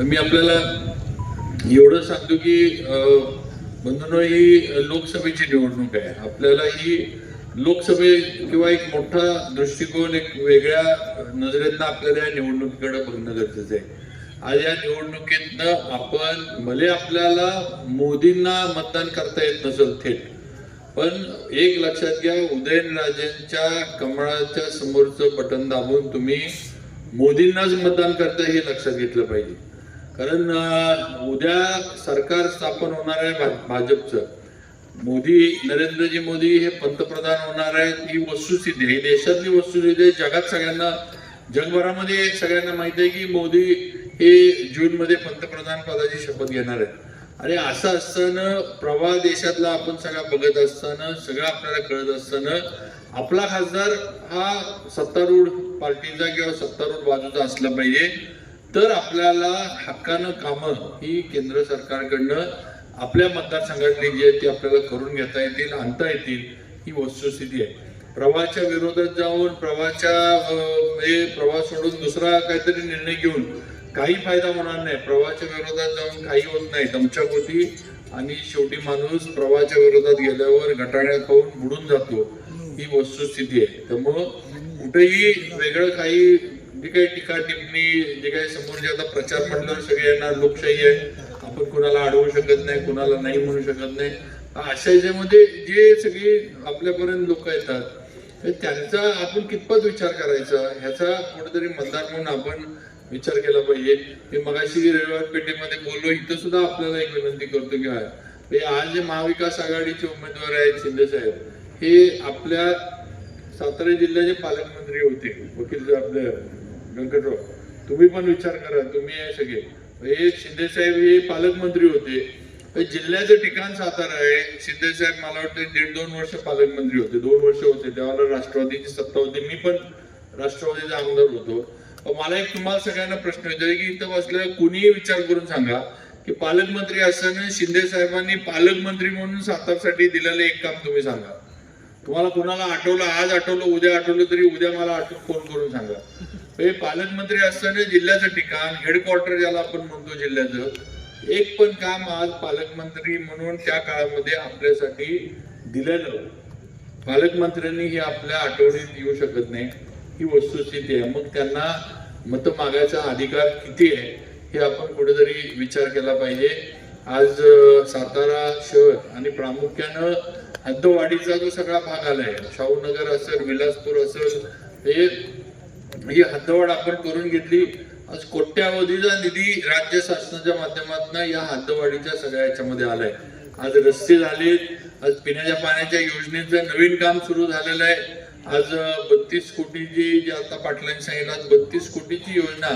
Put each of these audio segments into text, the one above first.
मी आपल्याला एवढं सांगतो की बंधुनो ही लोकसभेची निवडणूक आहे. आपल्याला ही लोकसभे किंवा एक मोठा दृष्टिकोन एक वेगळ्या नजरेतनं आपल्याला या निवडणुकीकडे बघणं गरजेचं आहे. आज या निवडणुकीतनं आपण भले आपल्याला मोदींना मतदान करता येत नसेल थेट पण एक लक्षात घ्या उदयनराजेंच्या कमळाच्या समोरचं बटन दाबून तुम्ही मोदींनाच मतदान करता हे लक्षात घेतलं पाहिजे. कारण उद्या सरकार स्थापन होणार आहे भा- भाजपचं. मोदी नरेंद्रजी मोदी हे पंतप्रधान होणार आहेत ही वस्तुस्थिती ही देशातली वस्तुस्थिती आहे. जगात सगळ्यांना जगभरामध्ये सगळ्यांना माहिती आहे की मोदी हे जूनमध्ये पंतप्रधान पदाची शपथ घेणार आहेत. आणि असं असताना प्रवाह देशातला आपण सगळा बघत असताना सगळं आपल्याला कळत असताना आपला खासदार हा सत्तारूढ पार्टीचा किंवा सत्तारूढ बाजूचा असला पाहिजे. तर आपल्याला हक्कानं कामं ही केंद्र सरकारकडनं आपल्या मतदारसंघातली जी आहे ती आपल्याला करून घेता येतील आणता येतील ही वस्तुस्थिती आहे. प्रवाहाच्या विरोधात जाऊन प्रवाहाच्या हे प्रवाह सोडून दुसरा काहीतरी निर्णय घेऊन काही फायदा होणार नाही. प्रवाहाच्या विरोधात जाऊन काही होत नाही दमछाक आणि शेवटी माणूस प्रवाहाच्या विरोधात गेल्यावर गटाण्यात खाऊन बुडून जातो. ही वस्तुस्थिती आहे. त्यामुळं कुठेही वेगळं काही जे काही टीका टिप्पणी जे काही समोरचे आता प्रचार म्हटलं सगळे लोकशाही आहे. आपण कुणाला अडवू शकत नाही कुणाला नाही म्हणू शकत नाही. अशा याच्यामध्ये जे सगळे आपल्यापर्यंत लोक येतात त्यांचा आपण कितपत विचार करायचा? ह्याचा कुठेतरी मतदार म्हणून आपण विचार केला पाहिजे. मी मगाशी रविवार पेठेमध्ये बोललो इथं सुद्धा आपल्याला एक विनंती करतो की हे आज जे महाविकास आघाडीचे उमेदवार आहेत शिंदे साहेब हे आपल्या सातारा जिल्ह्याचे पालकमंत्री होते वकील आपले. व्यंकटराव तुम्ही पण विचार करा तुम्ही हे सगळे. हे शिंदे साहेब हे पालकमंत्री होते. जिल्ह्याचं ठिकाण सातारा आहे. शिंदे साहेब मला वाटतं दीड दोन वर्ष पालकमंत्री होते. दोन वर्ष होते. तेव्हा राष्ट्रवादीची सत्ता होती. मी पण राष्ट्रवादीचा आमदार होतो. मला एक तुम्हाला सगळ्यांना प्रश्न विचार की इथं बसलेला कुणीही विचार करून सांगा की पालकमंत्री असताना शिंदे साहेबांनी पालकमंत्री म्हणून सातारसाठी दिलेलं एक काम तुम्ही सांगा. तुम्हाला कुणाला आठवलं आज आठवलं उद्या आठवलं तरी उद्या मला आठवून फोन करून सांगा. हे पालकमंत्री असताना जिल्ह्याचं ठिकाण हेडक्वार्टर ज्याला आपण म्हणतो जिल्ह्याचं एक पण काम आज पालकमंत्री म्हणून त्या काळामध्ये आपल्यासाठी दिलेलं. पालकमंत्र्यांनी हे आपल्या आठवणीत येऊ शकत नाही. ही वस्तुस्थिती आहे. मग त्यांना मत मागायचा अधिकार किती आहे हे आपण कुठेतरी विचार केला पाहिजे. आज सातारा शहर आणि प्रामुख्यानं हद्दवाडीचा जो सगळा भाग आलाय शाहूनगर असेल विलासपूर असेल हे ही हद्दवाढ आपण करून घेतली आज कोट्यावधीचा निधी राज्य शासनाच्या माध्यमातून या हद्दवाढीच्या सगळ्या याच्यामध्ये आलाय. आज रस्ते झालेत आज पिण्याच्या पाण्याच्या योजनेचं नवीन काम सुरू झालेलं आहे. आज बत्तीस कोटीची जी आता पाटलांनी सांगितलं बत्तीस कोटीची योजना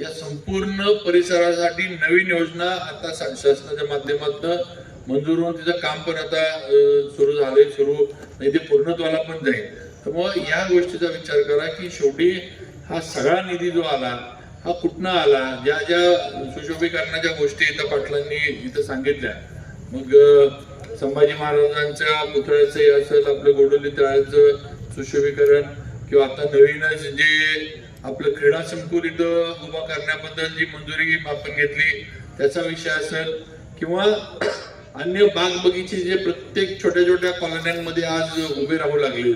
या संपूर्ण परिसरासाठी नवीन योजना आता शासनाच्या माध्यमातून मंजूर होऊन तिचं काम पण आता सुरू झालंय सुरू म्हणजे ते पूर्णत्वाला पण जाईल. तर मग या गोष्टीचा विचार करा की शेवटी हा सगळा निधी जो आला हा कुठनं आला? ज्या ज्या सुशोभीकरणाच्या गोष्टी इथं पाटलांनी इथं सांगितल्या. मग संभाजी महाराजांच्या पुतळ्याचं हे असेल आपलं गोडोली तळ्याचं सुशोभीकरण किंवा आता नवीनच जे आपलं क्रीडा संकुल इथं उभा करण्याबद्दल जी मंजुरी आपण घेतली त्याचा विषय असेल किंवा अन्य बाग बगीचे जे प्रत्येक छोट्या छोट्या कॉलन्यांमध्ये आज उभे राहू लागले.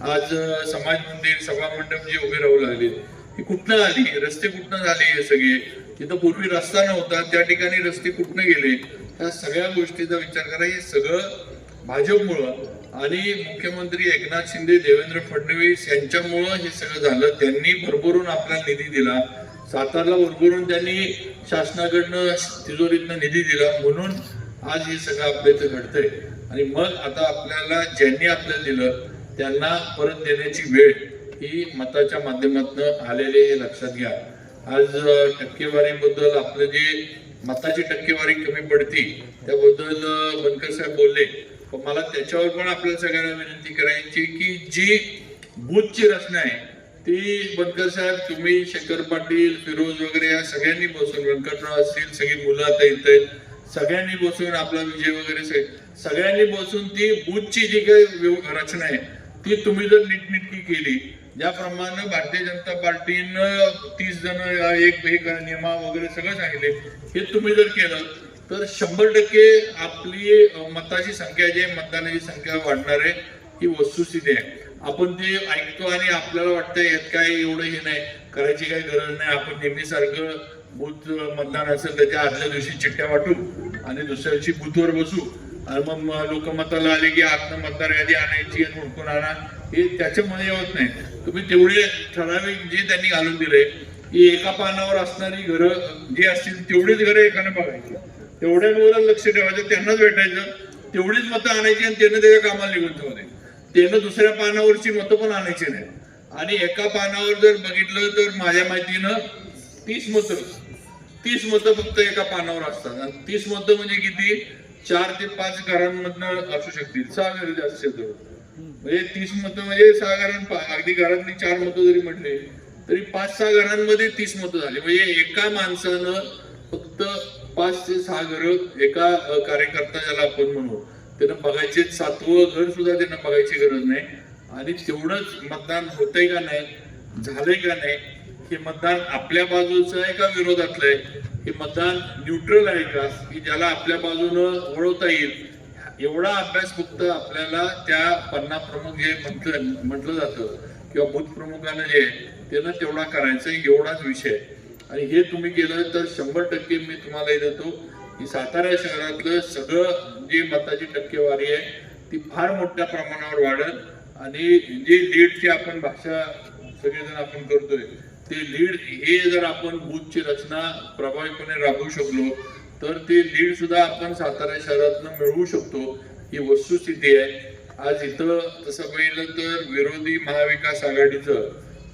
आज समाज मंदिर सभा मंडप जे उभे राहू लागले ही कुठनं आली? रस्ते कुठनं झाले हे सगळे? तिथं पूर्वी रस्ता नव्हता त्या ठिकाणी रस्ते कुठनं गेले? त्या सगळ्या गोष्टीचा विचार करा. हे सगळं भाजपमुळं आणि मुख्यमंत्री एकनाथ शिंदे देवेंद्र फडणवीस यांच्यामुळं हे सगळं झालं. त्यांनी भरभरून आपला निधी दिला. सातारला भरभरून त्यांनी शासनाकडनं तिजोरीतनं निधी दिला. म्हणून आज हे सगळं आपल्या इथं घडतंय. आणि मग आता आपल्याला ज्यांनी आपल्याला दिलं त्यांना परत देण्याची वेळ ही मताच्या माध्यमातून आलेले हे लक्षात घ्या. आज टक्केवारीबद्दल आपलं जे मताची टक्केवारी कमी पडती त्याबद्दल बनकर साहेब बोलले. पण मला त्याच्यावर पण आपल्या सगळ्यांना विनंती करायची की जी बूथची रचना आहे ती बनकर साहेब तुम्ही शंकर पाटील फिरोज वगैरे या सगळ्यांनी बसून व्यंकटराव असतील सगळी मुलं आता येत आहेत सगळ्यांनी बसून आपला विजय वगैरे सगळ्यांनी बसून ती बूथची जी काही व्यव- रचना आहे ती तुम्ही जर नीटनिटकी केली ज्याप्रमाणे भारतीय जनता पार्टीनं तीस जण एक एक नियमा वगैरे सगळं सांगितले हे तुम्ही जर केलं तर शंभर टक्के आपली मताची संख्या जी आहे मतदानाची संख्या वाढणार आहे ही वस्तुस्थिती आहे. आपण ते ऐकतो आणि आपल्याला वाटतं यात काय एवढं हे नाही करायची काही गरज नाही आपण नेहमीसारखं बूथ मतदान असेल त्याच्या आदल्या दिवशी चिठ्ठ्या वाटू आणि दुसऱ्या दिवशी बूथवर बसू. आणि मग लोकमताला आले की आत्म मतदार यादी आणायची आणि हुडकून आणा. हे त्याच्यामध्ये होत नाही. तुम्ही तेवढे ठराविक जे त्यांनी घालून दिले की एका पानावर असणारी घरं जी असतील तेवढीच घरं एकानं बघायची. तेवढ्यांवर लक्ष ठेवायचं त्यांनाच भेटायचं. तेवढीच मतं आणायची आणि त्यानं त्याच्या कामाला निघून ठेवणे त्यानं दुसऱ्या पानावरची मतं पण आणायची नाही. आणि एका पानावर जर बघितलं तर माझ्या माहितीनं तीस मतं. तीस मतं फक्त एका पानावर असतात. आणि तीस मतं म्हणजे किती? चार ते पाच घरांमधनं असू शकतील. सहा घर जास्त म्हणजे तीस मतं म्हणजे सहा घरां अगदी घरातली चार मतं जरी म्हटले तरी पाच सहा घरांमध्ये तीस मतं झाली. म्हणजे एका माणसानं फक्त पाच ते सहा घरं एका कार्यकर्ता ज्याला आपण म्हणू त्यानं बघायचे सातवं घर सुद्धा त्यांना बघायची गरज नाही. आणि तेवढंच मतदान होतंय का नाही झालंय का नाही हे मतदान आपल्या बाजूचं आहे का विरोधातलं आहे? हे मतदान न्यूट्रल आहे का? की ज्याला आपल्या बाजूनं वळवता येईल? एवढा अभ्यास फक्त आपल्याला त्या पन्ना प्रमुख जे म्हटलं म्हटलं जातं किंवा बूथ प्रमुखानं जे त्यांना तेवढा करायचा एवढाच विषय आणि हे तुम्ही केलं तर शंभर टक्के मी तुम्हाला हे देतो की सातारा शहरातलं सगळं जे मताची टक्केवारी आहे ती फार मोठ्या प्रमाणावर वाढेल. आणि जी डेटची आपण भाषा सगळेजण आपण करतोय ते लीड हे जर आपण बूथची रचना प्रभावीपणे राबवू शकलो तर ते लीड सुद्धा आपण सातारा शहरातनं मिळवू शकतो. ही वस्तुस्थिती आहे. आज इथं तसं पाहिलं तर विरोधी महाविकास आघाडीचं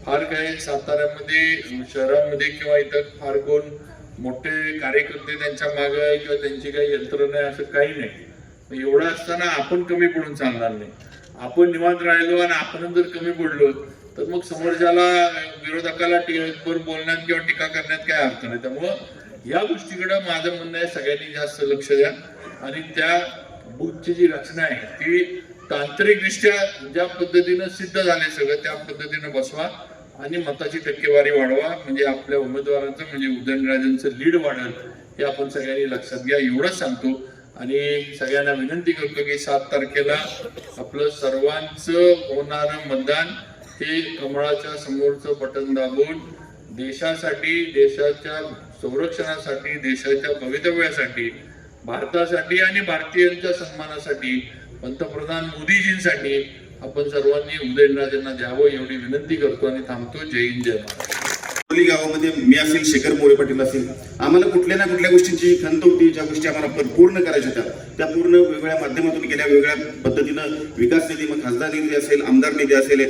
फार काय साताऱ्यामध्ये शहरामध्ये किंवा इथं फार कोण मोठे कार्यकर्ते त्यांच्या मागे आहे किंवा त्यांची काही यंत्रणा आहे असं काही नाही. एवढं असताना आपण कमी पडून चालणार नाही. आपण निवांत राहिलो आणि आपण जर कमी पडलो तर मग समोरच्याला विरोधकाला टीव्हीवर बोलण्यात किंवा टीका करण्यात काय अर्थ नाही. त्यामुळं या गोष्टीकडे माझं म्हणणं आहे सगळ्यांनी जास्त लक्ष द्या. आणि त्या बूथची जी रचना आहे ती तांत्रिकदृष्ट्या ज्या पद्धतीनं सिद्ध झाले सगळं त्या पद्धतीनं बसवा आणि मताची टक्केवारी वाढवा. म्हणजे आपल्या उमेदवारांचं म्हणजे उदयनराजांचं लीड वाढेल हे आपण सगळ्यांनी लक्षात घ्या. एवढंच सांगतो. आणि सगळ्यांना विनंती करतो की सात तारखेला आपलं सर्वांचं होणारं मतदान हे कमळाच्या समोरचं बटन दाबून देशासाठी देशाच्या संरक्षणासाठी देशाच्या भवितव्यासाठी भारतासाठी आणि भारतीयांच्या सन्मानासाठी पंतप्रधान मोदीजींसाठी आपण सर्वांनी उदयनराजांना द्यावं एवढी विनंती करतो आणि थांबतो. जय हिंद जय महाराष्ट्र कोली गावामध्ये मी असेल शेखर मोरे पाटील असेल. आम्हाला कुठल्या ना कुठल्या गोष्टींची खंत होती ज्या गोष्टी आम्हाला पूर्ण करायच्या होत्या त्या पूर्ण वेगवेगळ्या माध्यमातून केल्या वेगळ्या पद्धतीनं विकास निधी मग खासदार निधी असेल आमदार निधी असेल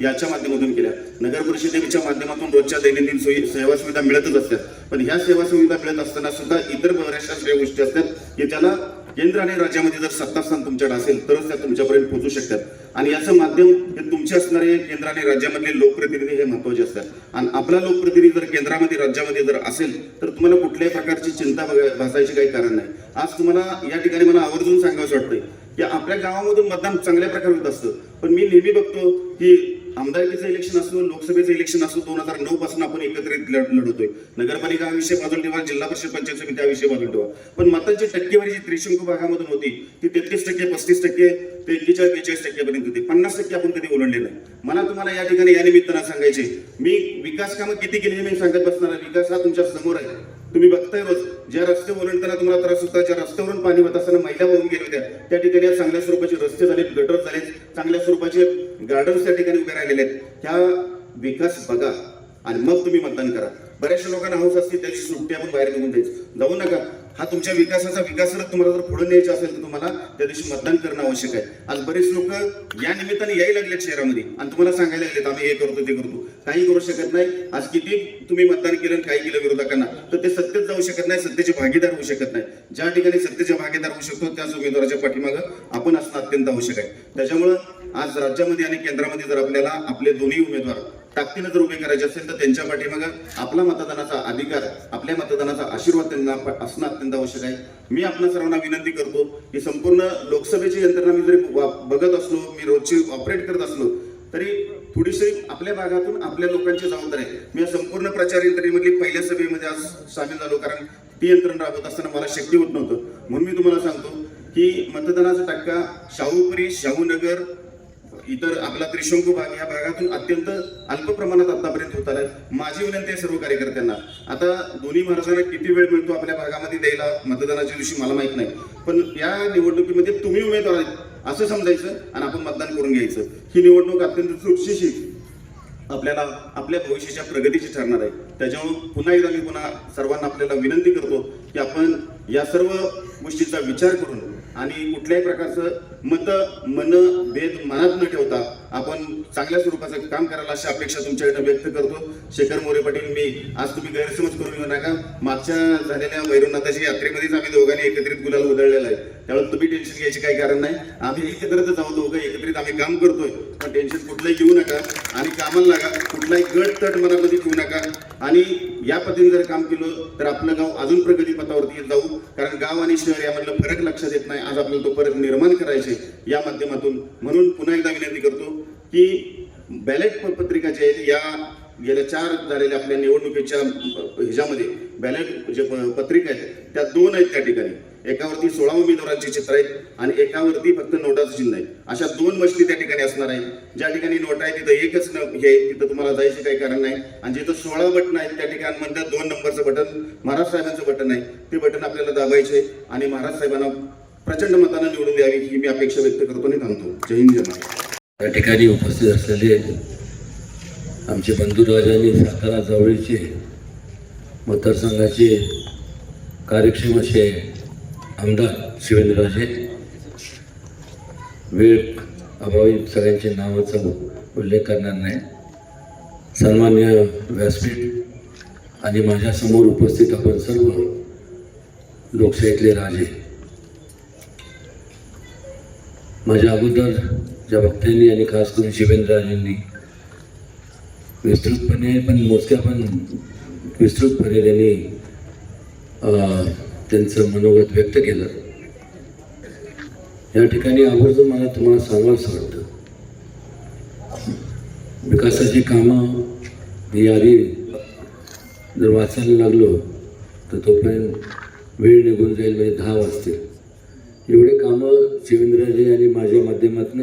याच्या माध्यमातून केल्या. नगर परिषदेच्या माध्यमातून रोजच्या दैनंदिन सोयी सेवा सुविधा मिळतच असतात. पण ह्या सेवा सुविधा मिळत असताना सुद्धा इतर बऱ्याचशा अशा गोष्टी असतात की त्याला केंद्र आणि राज्यामध्ये जर सत्तास्थान तुमच्याकडे असेल तरच त्या तुमच्यापर्यंत पोहोचू शकतात. आणि याचं माध्यम हे तुमचे असणारे केंद्र आणि राज्यामधले लोकप्रतिनिधी हे महत्त्वाचे असतात. आणि आपला लोकप्रतिनिधी जर केंद्रामध्ये राज्यामध्ये जर असेल तर तुम्हाला कुठल्याही प्रकारची चिंता भासायची काही कारण नाही. आज तुम्हाला या ठिकाणी मला आवर्जून सांगावं वाटतंय की आपल्या गावामधून मतदान चांगल्या प्रकारे होत असतं. पण मी नेहमी बघतो की आमदारकीचं इलेक्शन असो लोकसभेचं इलेक्शन असो दोन हजार नऊ पासून आपण एकत्रित लढतोय. नगरपालिका हा विषय बाजूला ठेवा जिल्हा परिषद पंचायत समिती हा विषय बाजूला ठेवा. पण मतांची टक्केवारी जी त्रिशंकू भागामधून होती ती तेहतीस टक्के पस्तीस टक्के ते एक्केचाळीस बेचाळीस टक्क्यापर्यंत होती. पन्नास टक्के आपण कधी ओलांडले नाही. मला तुम्हाला या ठिकाणी या निमित्तानं सांगायचे मी विकास कामं किती केली हे मी सांगत बसणार विकास हा तुमच्यासमोर आहे. तुम्ही बघताय रोज ज्या रस्ते ओलांडताना तुम्हाला त्रास होता ज्या रस्त्यावरून पाणी होत असताना महिला वाहून गेल्या होत्या त्या ठिकाणी चांगल्या स्वरूपाचे रस्ते झालेत गटर झालेत चांगल्या स्वरूपाचे गार्डन्स त्या ठिकाणी उभे राहिलेले आहेत. ह्या विकास बघा आणि मग तुम्ही मतदान करा. बऱ्याचशा लोकांना हौस असते त्याची सुट्टी आपण बाहेर निघून द्यायची जाऊ नका. हा तुमच्या विकासाचा विकासाला तुम्हाला जर पुढे न्यायचा असेल तर तुम्हाला त्या दिवशी मतदान करणं आवश्यक आहे. आज बरेच लोक या निमित्ताने यायला लागलेत शहरामध्ये. आणि तुम्हाला सांगायला लागलेत आम्ही हे करतो ते करतो. काही करू शकत नाही. आज किती तुम्ही मतदान केलं आणि काही केलं विरोधकांना तर ते सत्तेत जाऊ शकत नाही सत्तेचे भागीदार होऊ शकत नाही. ज्या ठिकाणी सत्तेचे भागीदार होऊ शकतो त्याच उमेदवाराच्या पाठीमागं आपण असणं अत्यंत आवश्यक आहे. त्याच्यामुळं आज राज्यामध्ये आणि केंद्रामध्ये जर आपल्याला आपले दोन्ही उमेदवार ताकदीनं जर उभे करायचे असेल तर त्यांच्या पाठीमागं आपला मतदानाचा अधिकार आपल्या मतदानाचा आशीर्वाद त्यांना असणं अत्यंत आवश्यक आहे. मी आपल्या सर्वांना विनंती करतो की संपूर्ण लोकसभेची यंत्रणा मी जरी वा- बघत असलो मी रोजची ऑपरेट करत असलो तरी थोडीशी आपल्या भागातून आपल्या लोकांची जबाबदारी आहे. मी संपूर्ण प्रचार यंत्रणेमधली पहिल्या सभेमध्ये आज सामील झालो कारण ती यंत्रणा राबवत असताना मला शक्य होत नव्हतं. म्हणून मी तुम्हाला सांगतो की मतदानाचा टक्का शाहूपुरी शाहूनगर इतर आपला त्रिशंकू भाग या भागातून अत्यंत अल्प प्रमाणात आतापर्यंत होत आलाय. माझी विनंती आहे सर्व कार्यकर्त्यांना. आता दोन्ही महाराजांना किती वेळ मिळतो आपल्या भागामध्ये द्यायला? मतदानाच्या दिवशी मला माहीत नाही. पण या निवडणुकीमध्ये तुम्ही उमेदवार आहेत असं समजायचं आणि आपण मतदान करून घ्यायचं. ही निवडणूक अत्यंत चुटशीशी आपल्याला आपल्या भविष्याच्या प्रगतीची ठरणार आहे. त्याच्यामुळे पुन्हा एकदा मी पुन्हा सर्वांना आपल्याला विनंती करतो की आपण या सर्व गोष्टीचा विचार करून आणि कुठल्याही प्रकारचं मत मन भेद मनात न ठेवता आपण चांगल्या स्वरूपाचं काम करायला अशी अपेक्षा तुमच्याकडे व्यक्त करतो. शेखर मोरे पाटील मी. आज तुम्ही गैरसमज करून घेऊ नका. मागच्या झालेल्या वैरवनाथाच्या यात्रेमध्येच आम्ही दोघांनी एकत्रित गुलाल उधळलेला आहे. त्यामुळे तुम्ही टेन्शन घ्यायचे काही कारण नाही. आम्ही एकत्रच आहोत दोघं एकत्रित आम्ही काम करतोय. पण टेन्शन कुठलंही घेऊ नका आणि कामाला लागा. कुठलाही गट तट मनामध्ये ठेवू नका. आणि या पद्धतीने जर काम केलं तर आपलं गाव अजून प्रगतीपथावरती येत जाऊ. कारण गाव आणि शहर यामधलं फरक लक्षात येत नाही. आज आपल्याला तो फरक निर्माण करायचे या माध्यमातून. म्हणून पुन्हा एकदा विनंती करतो की बॅलेट पत्रिका जे आहेत या गेल्या चार झालेल्या आपल्या निवडणुकीच्या ह्याच्यामध्ये बॅलेट जे प- पत्रिका आहेत त्या दोन आहेत त्या ठिकाणी. एकावरती सोळा उमेदवारांची चित्र आहेत आणि एकावरती फक्त नोटाचं चिन्ह आहे अशा दोन मस्ती त्या ठिकाणी असणार आहे ज्या ठिकाणी नोटा आहे तिथं एकच न हे तिथं तुम्हाला जायचं काही कारण नाही. आणि जिथं सोळा बटन आहेत त्या ठिकाणी म्हणतात दोन नंबरचं बटन महाराज साहेबांचं बटन आहे ते बटन आपल्याला दाबायचे आणि महाराज साहेबांना प्रचंड मतानं निवडून द्यावी ही मी अपेक्षा व्यक्त करतो आणि थांबतो. जय हिंद जय महाराज या ठिकाणी उपस्थित असलेले आमचे बंधुराजांनी सातारा जवळचे मतदारसंघाचे कार्यक्षम असे आमदार शिवेंद्रराजे. वेळ अभावी सगळ्यांच्या नावाचा उल्लेख करणार नाही. सन्मान्य व्यासपीठ आणि माझ्यासमोर उपस्थित आपण सर्व लोकशाहीतले राजे. माझ्या अगोदर ज्या भक्तांनी आणि खास करून शिवेंद्रराजेंनी विस्तृतपणे पण मोजक्या पण विस्तृतपणे त्यांनी त्यांचं मनोगत व्यक्त केलं. या ठिकाणी आवर्जून मला तुम्हाला सांगावंसं वाटतं. विकासाची कामं ही यादी जर वाचायला लागलो तर तोपर्यंत वेळ निघून जाईल म्हणजे दहा वाजतील. एवढे कामं शिवेंद्रजी आणि माझ्या माध्यमातून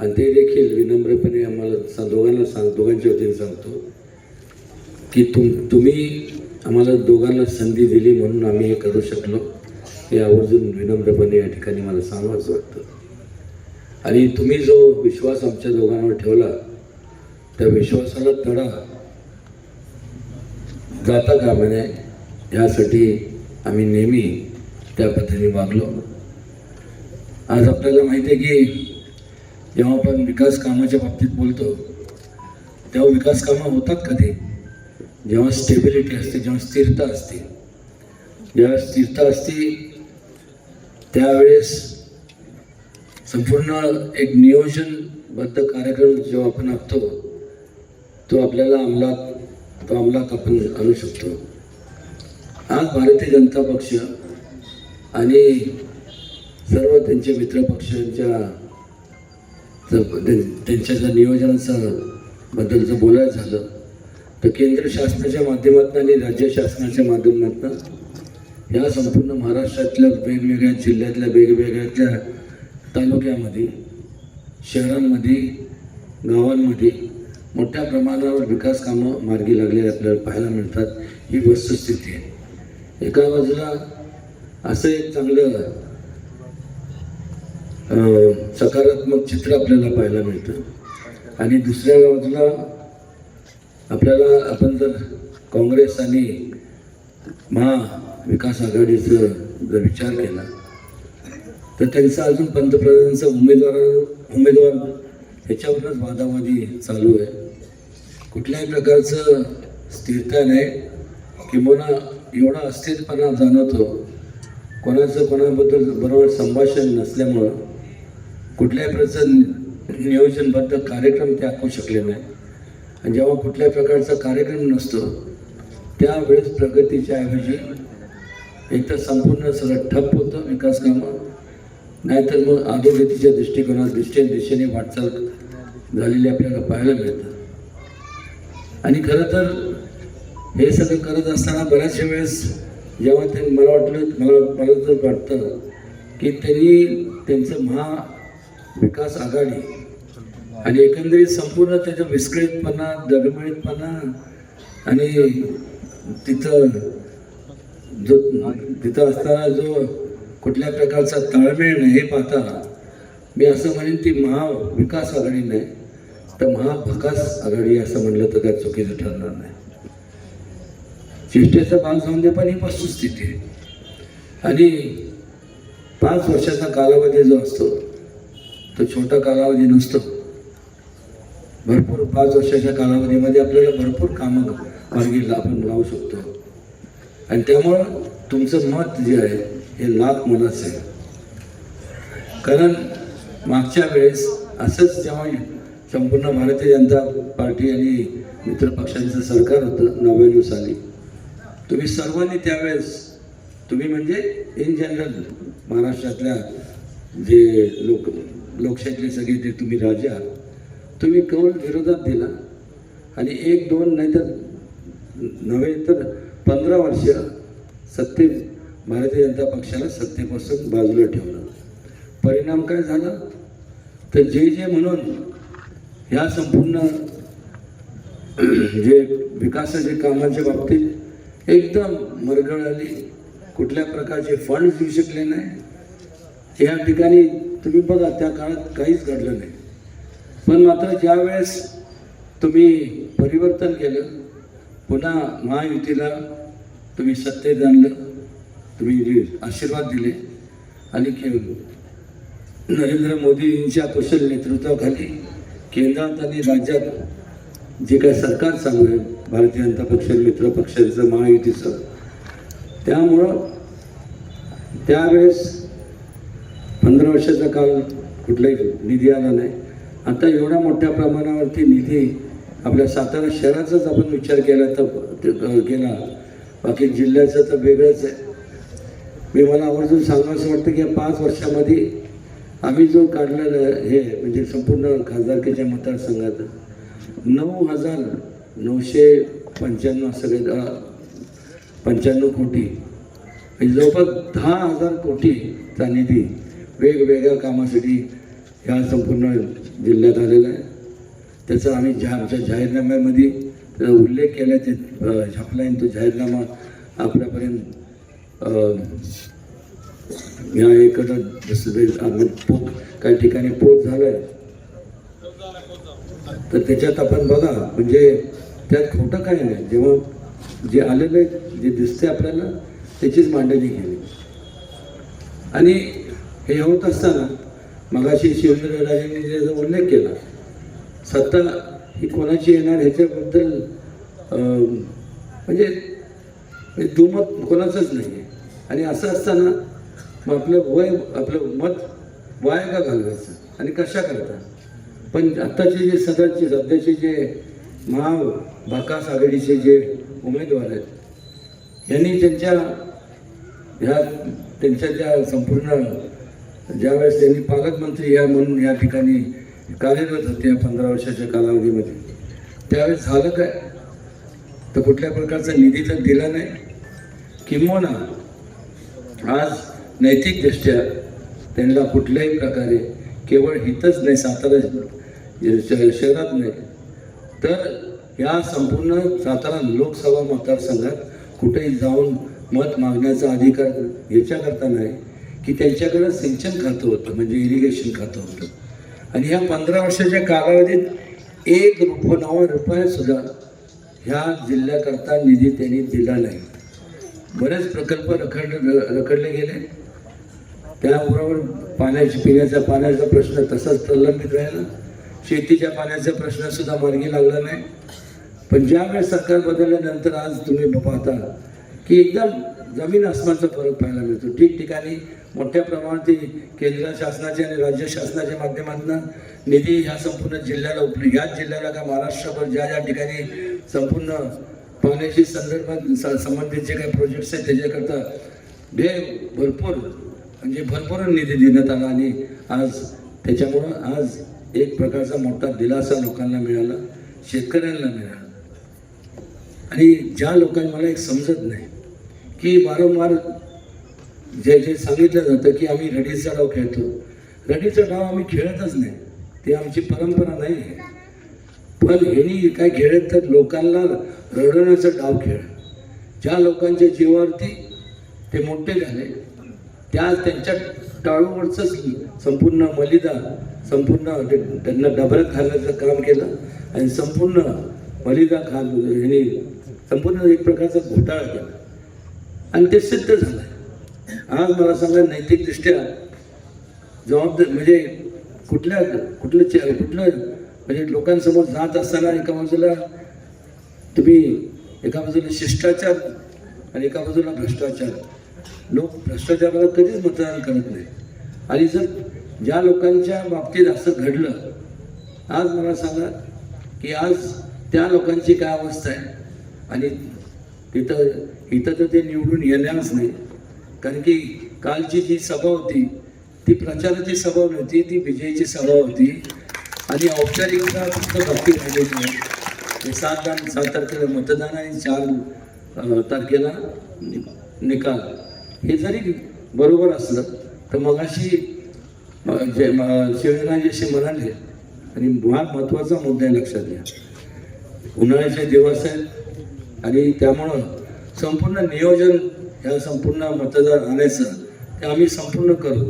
आणि ते देखील विनम्रपणे आम्हाला दोघांना सांग दोघांच्या वतीने सांगतो की तुम तुम्ही आम्हाला दोघांना संधी दिली म्हणून आम्ही हे करू शकलो. हे आवर्जून विनम्रपणे या ठिकाणी मला सांगावंच वाटतं. आणि तुम्ही जो विश्वास आमच्या दोघांवर ठेवला त्या विश्वासाला तडा जाता कामा नये यासाठी आम्ही नेहमी त्या पद्धतीने वागलो. आज आपल्याला माहिती आहे की जेव्हा आपण विकास कामाच्या बाबतीत बोलतो तेव्हा विकास कामं होतात कधी जेव्हा स्टेबिलिटी असते जेव्हा स्थिरता असते. जेव्हा स्थिरता असते त्यावेळेस संपूर्ण एक नियोजनबद्ध कार्यक्रम जेव्हा आपण आखतो तो आपल्याला अंमलात तो अंमलात आपण आणू शकतो. आज भारतीय जनता पक्ष आणि सर्व त्यांचे मित्रपक्षांच्या त्यांच्या जर नियोजनाचं बद्दल जर बोलायचं झालं तर केंद्र शासनाच्या माध्यमातून आणि राज्य शासनाच्या माध्यमातून या संपूर्ण महाराष्ट्रातल्या वेगवेगळ्या जिल्ह्यातल्या वेगवेगळ्या तालुक्यामध्ये शहरांमध्ये गावांमध्ये मोठ्या प्रमाणावर विकास कामं मार्गी लागलेली आपल्याला पाहायला मिळतात. ही वस्तुस्थिती आहे. एका बाजूला असं एक चांगलं सकारात्मक चित्र आपल्याला पाहायला मिळतं. आणि दुसऱ्या बाजूला आपल्याला आपण जर काँग्रेस आणि महाविकास आघाडीचं जर विचार केला तर त्यांचा अजून पंतप्रधानांचा उमेदवार उमेदवार ह्याच्यावरच वादावादी चालू आहे. कुठल्याही प्रकारचं स्थिरता नाही. किंबहुना एवढा अस्थिरपणा जाणवतो. कोणाचं कोणाबद्दल बरोबर संभाषण नसल्यामुळं कुठल्याही प्रकारचं नियोजनबद्ध कार्यक्रम ते आखू शकले नाही. आणि जेव्हा कुठल्याही प्रकारचा कार्यक्रम नसतो त्यावेळेस प्रगतीच्या ऐवजी एक तर संपूर्ण सगळं ठप्प होतं विकास कामं नाहीतर मग अधोगतीच्या दृष्टिकोनात दृष्टी दिशेने वाटचाल झालेली आपल्याला पाहायला मिळतं. आणि खरं तर हे सगळं करत असताना बऱ्याचशा वेळेस जेव्हा ते मला वाटलं मला मला तर वाटतं की त्यांनी त्यांचं महा विकास आघाडी. आणि एकंदरीत संपूर्ण त्याचा विस्कळीतपणा दडमळीतपणा आणि तिथं जो तिथं असताना जो कुठल्या प्रकारचा ताळमेळ नाही हे पाहता मी असं म्हणेन ती महाविकास आघाडी नाही तर महाभकास आघाडी असं म्हणलं तर काय चुकीचं ठरणार नाही. चेष्टेचा भाग जाऊन दे पण ही वस्तुस्थिती आहे. आणि पाच वर्षाचा कालावधी जो असतो तो छोटा कालावधी नसतो. भरपूर पाच वर्षाच्या कालावधीमध्ये आपल्याला भरपूर कामं मार्गी आपण लावू शकतो. आणि त्यामुळं तुमचं मत जे आहे हे लाख मनाचं आहे कारण मागच्या वेळेस असंच जेव्हा संपूर्ण भारतीय जनता पार्टी आणि मित्र पक्षांचं सरकार होतं नव्याण्णव साली. तुम्ही सर्वांनी त्यावेळेस तुम्ही म्हणजे इन जनरल महाराष्ट्रातल्या जे लोक लोकशाहीतले सगळे जे तुम्ही राजा तुम्ही कौल विरोधात दिला. आणि एक दोन नाहीतर नव्हे तर पंधरा वर्ष सत्ते भारतीय जनता पक्षाला सत्तेपासून बाजूला ठेवलं. परिणाम काय झाला? तर जे जे म्हणून ह्या संपूर्ण जे विकासाच्या कामाच्या बाबतीत एकदम मरगळ आली कुठल्या प्रकारचे फंड देऊ शकले नाही. या ठिकाणी तुम्ही बघा त्या काळात काहीच घडलं नाही. पण मात्र ज्यावेळेस तुम्ही परिवर्तन केलं पुन्हा महायुतीला तुम्ही सत्तेत आणलं तुम्ही जे आशीर्वाद दिले आणि नरेंद्र मोदींच्या कुशल नेतृत्वाखाली केंद्रात आणि राज्यात जे काही सरकार चालू आहे भारतीय जनता पक्ष मित्र पक्षांचं महायुतीचं त्यामुळं त्यावेळेस पंधरा वर्षाचा काल कुठलाही निधी आला नाही. आता एवढ्या मोठ्या प्रमाणावरती निधी आपल्या सातारा शहराचाच आपण विचार केला तर केला. बाकी जिल्ह्याचं तर वेगळंच आहे. मी मला आवर्जून सांगावं वाटतं की या पाच वर्षामध्ये आम्ही जो काढलेला हे म्हणजे संपूर्ण खासदारकीच्या मतदारसंघात नऊ हजार नऊशे पंच्याण्णव सगळे पंच्याण्णव कोटी म्हणजे जवळपास दहा हजार कोटीचा निधी वेगवेगळ्या कामासाठी ह्या संपूर्ण जिल्ह्यात आलेला आहे. त्याचा आम्ही ज्या आमच्या जाहीरनाम्यामध्ये त्याचा उल्लेख केला ते छापला तो जाहीरनामा आपल्यापर्यंत या एखादा जसं पोच काही ठिकाणी पोच झाला आहे तर त्याच्यात आपण बघा म्हणजे त्यात खोटं काही नाही. जेव्हा जे आलेलं आहे जे दिसते आपल्याला त्याचीच मांडणी केली. आणि हे होत असताना मगाशी शिवेंद्रराजेंनी ज्याचा उल्लेख केला. सत्ता ही कोणाची येणार ह्याच्याबद्दल म्हणजे दुमत कोणाचंच नाही आहे आणि असं असताना मग आपलं वय आपलं मत वाया का घालवायचं? आणि कशा करता? पण आत्ताचे जे सध्याचे सध्याचे जे महाभाकास आघाडीचे जे उमेदवार आहेत यांनी त्यांच्या ह्या त्यांच्या ज्या संपूर्ण ज्यावेळेस त्यांनी पालकमंत्री या म्हणून या ठिकाणी कार्यरत होते या पंधरा वर्षाच्या कालावधीमध्ये त्यावेळेस झालं काय? तर कुठल्या प्रकारचा निधी तर दिला नाही. किंबहुना आज नैतिकदृष्ट्या त्यांना कुठल्याही प्रकारे केवळ हितच नाही सातारा शहरात नाही तर या संपूर्ण सातारा लोकसभा मतदारसंघात कुठेही जाऊन मत मागण्याचा अधिकार याच्याकरता नाही. की त्यांच्याकडं सिंचन खातं होतं म्हणजे इरिगेशन खातं होतं. आणि ह्या पंधरा वर्षाच्या कालावधीत एक रुप नवा रुपयासुद्धा ह्या जिल्ह्याकरता निधी त्यांनी दिला नाही. बरेच प्रकल्प रखड रखडले गेले. त्याबरोबर पाण्याची पिण्याचा पाण्याचा प्रश्न तसाच प्रलंबित राहिला. शेतीच्या पाण्याचा प्रश्नसुद्धा मार्गी लागला नाही. पण ज्यावेळेस सरकार बदलल्यानंतर आज तुम्ही पाहता की एकदम जमीन आसमानचा फरक पाहायला मिळतो. ठिकठिकाणी मोठ्या प्रमाणात केंद्र शासनाचे आणि राज्य शासनाच्या माध्यमातून निधी ह्या संपूर्ण जिल्ह्याला उपलब्ध ह्याच जिल्ह्याला का महाराष्ट्रभर ज्या ज्या ठिकाणी संपूर्ण पाण्याशी संदर्भात संबंधित जे काही प्रोजेक्ट्स आहेत त्याच्याकरता भे भरपूर म्हणजे भरपूर निधी देण्यात आला आणि आज त्याच्यामुळं आज एक प्रकारचा मोठा दिलासा लोकांना मिळाला शेतकऱ्यांना मिळाला. आणि ज्या लोकांना मला एक समजत नाही की वारंवार जे जे सांगितलं जातं की आम्ही रडीचा डाव खेळतो. रडीचा डाव आम्ही खेळतच नाही. ते आमची परंपरा नाही आहे. पण ह्यांनी काय खेळत तर लोकांना रडवण्याचा डाव खेळ. ज्या लोकांच्या जीवावरती ते मोठे झाले त्या त्यांच्या टाळूवरचंच संपूर्ण मलिदा संपूर्ण ते- त्यांना डबऱ्यात घालण्याचं काम केलं आणि संपूर्ण मलिदा खाल ह्यांनी संपूर्ण एक प्रकारचा घोटाळा केला. आणि ते सिद्ध झालं आज मला सांगा नैतिकदृष्ट्या जबाबदार म्हणजे कुठल्या कुठलं कुठलं म्हणजे लोकांसमोर जात असताना एका बाजूला तुम्ही एका बाजूला शिष्टाचार आणि एका बाजूला भ्रष्टाचार. लोक भ्रष्टाचाराला कधीच मतदान करत नाही. आणि जर ज्या लोकांच्या बाबतीत असं घडलं आज मला सांगा की आज त्या लोकांची काय अवस्था आहे? आणि तिथं इथं तर ते निवडून येणारच नाही. कारण की कालची जी सभा होती ती प्रचाराची सभा नव्हती ती विजयाची सभा होती. आणि औपचारिकता फक्त बाकी राहिलेली आहे. ते सात दान सात तारखेला मतदान आणि चार तारखेला नि- निकाल. हे जरी बरोबर असलं तर मगाशी जे म- शिवराजेशी म्हणाले आणि हा महत्त्वाचा मुद्दा लक्षात घ्या. उन्हाळ्याचे दिवस आहेत आणि त्यामुळं संपूर्ण नियोजन ह्या संपूर्ण मतदार आणायचं ते आम्ही संपूर्ण करू.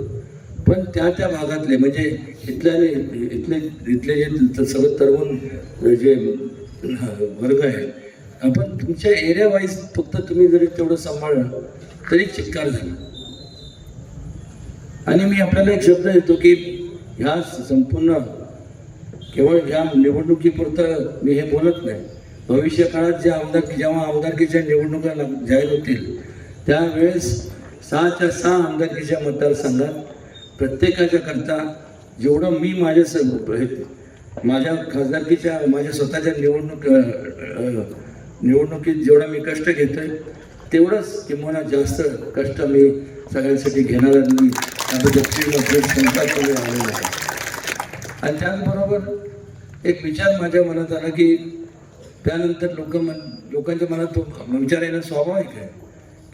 पण त्या त्या भागातले म्हणजे इथल्या इथले इथले जे सगळं तरुण जे वर्ग आहे आपण तुमच्या एरिया वाईज फक्त तुम्ही जरी तेवढं सांभाळलं तरी चिक्कार झाला. आणि मी आपल्याला एक शब्द देतो की ह्या संपूर्ण केवळ ह्या निवडणुकीपुरतं मी हे बोलत नाही. भविष्य काळात जे आमदार जेव्हा आमदारकीच्या निवडणुका जाहीर होतील त्यावेळेस सहाच्या सहा आमदारकीच्या मतदारसंघात प्रत्येकाच्या करता जेवढं मी माझ्या स हे- माझ्या खासदारकीच्या माझ्या स्वतःच्या निवडणूक निवडणुकीत जेवढा मी कष्ट घेतो आहे तेवढंच किंवा जास्त कष्ट मी सगळ्यांसाठी घेणार मी माझ्या श्रीमंत संकल्प आलेला आहे. आणि त्याचबरोबर एक विचार माझ्या मनात आला की त्यानंतर लोक मन लोकांच्या मनात तो विचार स्वाभाविक आहे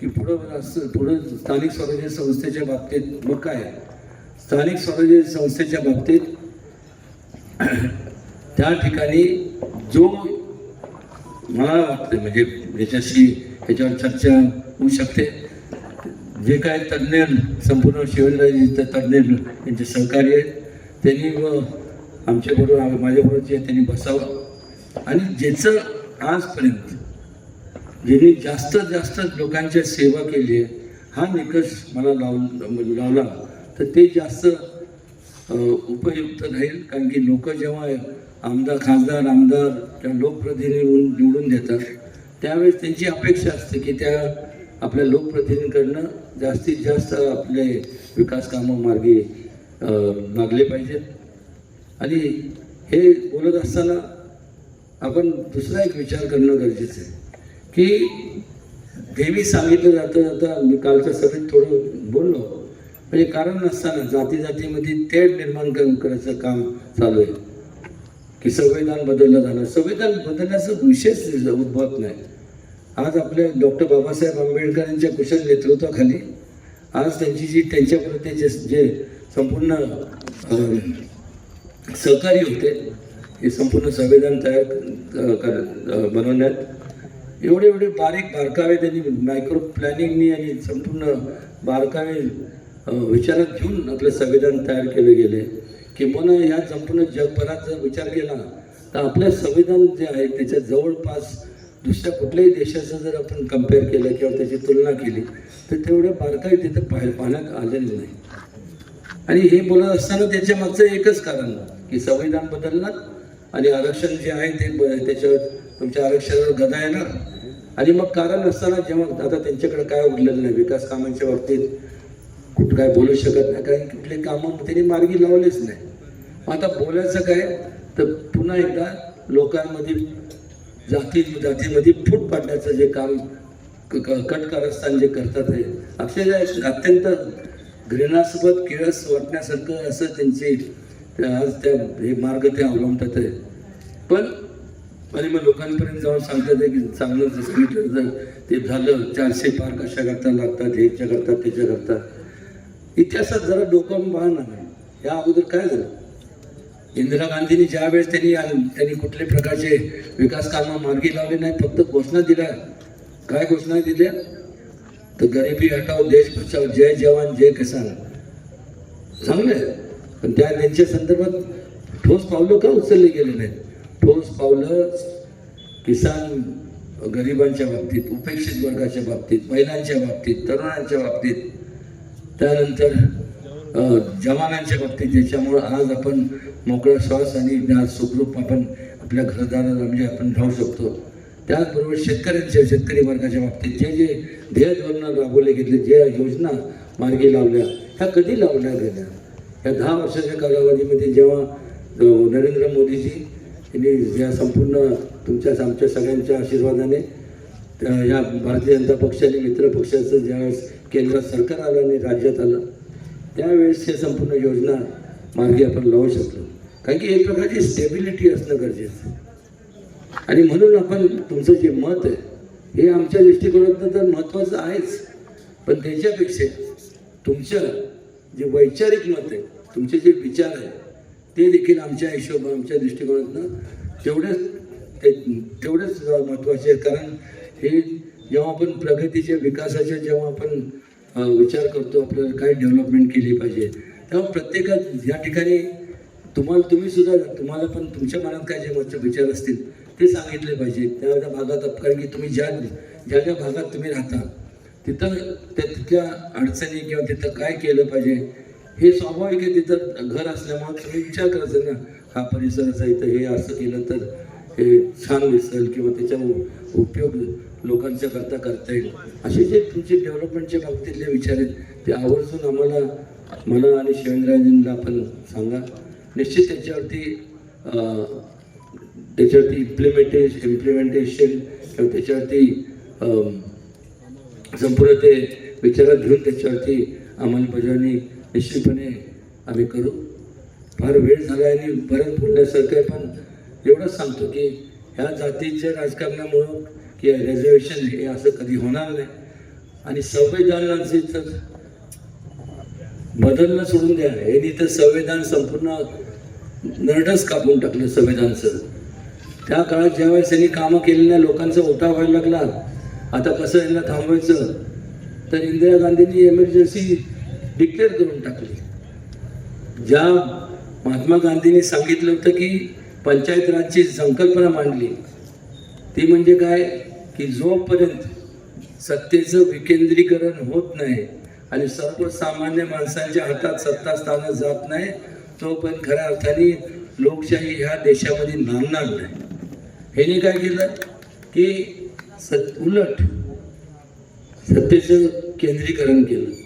की पुढं असं पुढं स्थानिक स्वराज्य संस्थेच्या बाबतीत मग काय स्थानिक स्वराज्य संस्थेच्या बाबतीत त्या ठिकाणी जो मला वाटतं म्हणजे याच्याशी याच्यावर चर्चा होऊ शकते. जे काय तज्ज्ञ संपूर्ण शिवराजी तज्ज्ञ यांचे सहकार्य आहेत त्यांनी व आमच्याबरोबर माझ्याबरोबर जे त्यांनी बसावं. आणि ज्याचं आजपर्यंत ज्यांनी जास्तीत जास्त लोकांच्या सेवा केली आहे हा निकष मला लाव म्हणजे लावला. तर ते जास्त उपयुक्त राहील कारण की लोक जेव्हा आमदार खासदार आमदार किंवा लोकप्रतिनिधी म्हणून निवडून देतात त्यावेळेस त्यांची अपेक्षा असते की त्या आपल्या लोकप्रतिनिधींकडनं जास्तीत जास्त आपले विकास कामं मार्गी लागले पाहिजेत. आणि हे बोलत असताना आपण दुसरा एक विचार करणं गरजेचं आहे. की देवी सांगितलं जातं आता मी कालच्या सभेत थोडं बोललो. म्हणजे कारण नसताना जाती जातीमध्ये तेढ निर्माण कर- करायचं काम चालू आहे. की संविधान बदललं झालं संविधान बदलण्याचा विशेष उद्भवत नाही. आज आपल्या डॉक्टर बाबासाहेब आंबेडकर यांच्या कुशल नेतृत्वाखाली आज त्यांची जी त्यांच्यापर्यंत जे जे संपूर्ण सहकारी होते हे संपूर्ण संविधान तयार कर बनवण्यात एवढे एवढे बारीक बारकावे त्यांनी मायक्रो प्लॅनिंगनी आणि संपूर्ण बारकावे विचारात घेऊन आपलं संविधान तयार केले गेले. किंबहुना ह्या संपूर्ण जगभरात जर विचार केला तर आपलं संविधान जे आहे त्याच्या जवळपास दुसऱ्या कुठल्याही देशाचं जर आपण कंपेअर केलं किंवा त्याची तुलना केली तर तेवढ्या बारकाई तिथं पाह पाहण्यात आलेलं नाही. आणि हे बोलत असताना त्याच्या मागचं एकच कारण की संविधान बदलणार आणि आरक्षण जे आहे ते त्याच्यावर तुमच्या आरक्षणावर गदा येणार. आणि मग कारण असताना जेव्हा आता त्यांच्याकडे काय उरलेलं नाही विकास कामांच्या बाबतीत कुठं काय बोलू शकत नाही कारण कुठले कामं त्यांनी मार्गी लावलेच नाही. मग आता बोलायचं काय? तर पुन्हा एकदा लोकांमध्ये जाती जातीमध्ये फूट पाडण्याचं जे काम क- कारस्थान कटकारस्थान जे करतात हे अक्षरशः अत्यंत घृणास्पद किळस वाटण्यासारखं असं त्यांची ते आज त्या हे मार्ग ते अवलंबतात आहे. पण आणि मग लोकांपर्यंत जाऊन सांगतात की चांगलं जसं मीटर ते झालं चारशे पार कशा करता लागतात ह्याच्या करतात त्याच्या करतात? इतिहासात जरा डोकं पाहा ना. या अगोदर काय झालं? इंदिरा गांधींनी ज्यावेळेस त्यांनी त्यांनी कुठल्या प्रकारचे विकास कामं मार्गी लावले नाही फक्त घोषणा दिल्या. काय घोषणा दिल्या? तर गरिबी हटाव देश बचाव जय जवान जय किसान. चांगलं आहे. पण त्या त्यांच्या संदर्भात ठोस पावलं का उचलली गेले नाहीत? ठोस पावलं किसान गरिबांच्या बाबतीत उपेक्षित वर्गाच्या बाबतीत महिलांच्या बाबतीत तरुणांच्या बाबतीत त्यानंतर जवानांच्या बाबतीत ज्याच्यामुळं आज आपण मोकळा श्वास आणि आज सुखरूप आपण आपल्या घरदाराला म्हणजे आपण राहू शकतो. त्याचबरोबर शेतकऱ्यांच्या शेतकरी वर्गाच्या बाबतीत जे जे ध्येय धोरणं राबवले गेले ज्या योजना मार्गी लावल्या ह्या कधी लावल्या गेल्या? या दहा वर्षाच्या कालावधीमध्ये जेव्हा नरेंद्र मोदीजी यांनी या संपूर्ण तुमच्या आमच्या सगळ्यांच्या आशीर्वादाने त्या या भारतीय जनता पक्षाने मित्र पक्षाचं ज्यावेळेस केंद्रात सरकार आलं आणि राज्यात आलं त्यावेळेस हे संपूर्ण योजना मार्गी आपण लावू शकलो. कारण की एक प्रकारची स्टेबिलिटी असणं गरजेचं. आणि म्हणून आपण तुमचं जे मत आहे हे आमच्या दृष्टिकोनातनं तर महत्त्वाचं आहेच. पण त्याच्यापेक्षा तुमचं जे वैचारिक मत आहे तुमचे जे विचार आहे ते देखील आमच्या हिशोब आमच्या दृष्टिकोनातनं तेवढंच ते तेवढेच महत्त्वाचे आहे कारण हे जेव्हा आपण प्रगतीच्या विकासाच्या जेव्हा आपण विचार करतो आपल्याला काय डेव्हलपमेंट केली पाहिजे तेव्हा प्रत्येकात या ठिकाणी तुम्हाला तुम्ही सुद्धा तुम्हाला पण तुमच्या मनात काय जे मत विचार असतील ते सांगितले पाहिजे. त्या त्या भागात कारण की तुम्ही ज्या ज्या ज्या भागात तुम्ही राहता तिथं त्या तिथल्या अडचणी किंवा तिथं काय केलं पाहिजे हे स्वाभाविक आहे तिथं घर असल्यामुळे तुम्ही विचार करायचा ना हा परिसर असायचं हे असं केलं तर हे छान दिसेल किंवा त्याचा उपयोग लोकांच्या करता करता येईल. असे जे तुमचे डेव्हलपमेंटच्या बाबतीतले विचार आहेत ते आवर्जून आम्हाला मला आणि शिवेंद्रजींना आपण सांगा. निश्चित त्याच्यावरती त्याच्यावरती इम्प्लिमेंटेश इम्प्लिमेंटेशन किंवा त्याच्यावरती संपूर्ण ते विचारात घेऊन त्याच्यावरती अंमलबजावणी निश्चितपणे आम्ही करू. फार वेळ झाला आणि परत बोलण्यासारखं पण एवढंच सांगतो की ह्या जातीच्या राजकारणामुळं की रिझर्वेशन हे असं कधी होणार नाही. आणि संविधानाचे तर बदलणं सोडून द्या. यांनी तर संविधान संपूर्ण नरडच कापून टाकलं संविधानचं. त्या काळात ज्यावेळेस यांनी कामं केलेल्या लोकांचा ओटा व्हायला लागला. आता कसं यांना थांबवायचं? तर इंदिरा गांधींनी एमर्जन्सी डिक्लेअर करून टाकली. ज्या महात्मा गांधींनी सांगितलं होतं की पंचायत राजची संकल्पना मांडली ती म्हणजे काय? की जोपर्यंत सत्तेचं विकेंद्रीकरण होत नाही आणि सर्वसामान्य माणसांच्या हातात सत्ता स्थानं जात नाही तो पण खऱ्या अर्थाने लोकशाही ह्या देशामध्ये नांदणार नाही. ह्याने काय केलं? की सत उलट सत्तेचं केंद्रीकरण केलं.